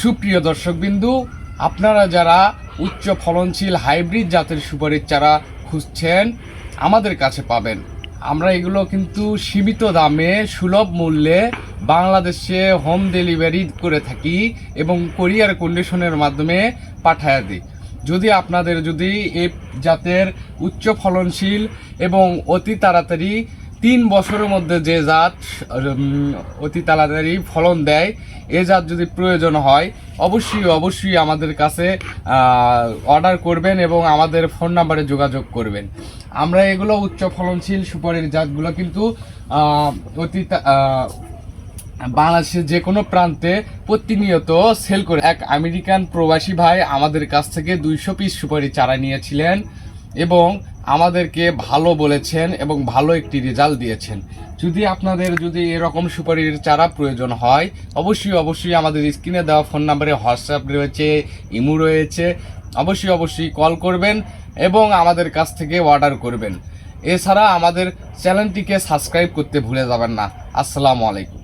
সুপ্রিয় দর্শকবিন্দু, আপনারা যারা উচ্চ ফলনশীল হাইব্রিড জাতের সুপারির চারা খুঁজছেন, আমাদের কাছে পাবেন। আমরা এগুলো কিন্তু সীমিত দামে, সুলভ মূল্যে বাংলাদেশে হোম ডেলিভারি করে থাকি এবং কোরিয়ার কন্ডিশনের মাধ্যমে পাঠায় দিই। যদি আপনাদের যদি এই জাতের উচ্চ ফলনশীল এবং অতি তাড়াতাড়ি তিন বছরের মধ্যে যে জাত অতি তাড়াতাড়ি ফলন দেয়, এ জাত যদি প্রয়োজন হয়, অবশ্যই অবশ্যই আমাদের কাছে অর্ডার করবেন এবং আমাদের ফোন নাম্বারে যোগাযোগ করবেন। আমরা এগুলো উচ্চ ফলনশীল সুপারির জাতগুলো কিন্তু অতি বাংলাদেশের যে কোনো প্রান্তে প্রতিনিয়ত সেল করে। এক আমেরিকান প্রবাসী ভাই আমাদের কাছ থেকে দুইশো পিস সুপারি চারা নিয়েছিলেন এবং আমাদেরকে ভালো বলেছেন এবং ভালো একটি রেজাল্ট দিয়েছেন। যদি আপনাদের যদি এরকম সুপারির চারা প্রয়োজন হয়, অবশ্যই অবশ্যই আমাদের স্ক্রিনে দেওয়া ফোন নাম্বারে হোয়াটসঅ্যাপ রয়েছে, ইমো রয়েছে, অবশ্যই অবশ্যই কল করবেন এবং আমাদের কাছ থেকে অর্ডার করবেন। এছাড়া আমাদের চ্যানেলটিকে সাবস্ক্রাইব করতে ভুলে যাবেন না। আসসালামু আলাইকুম।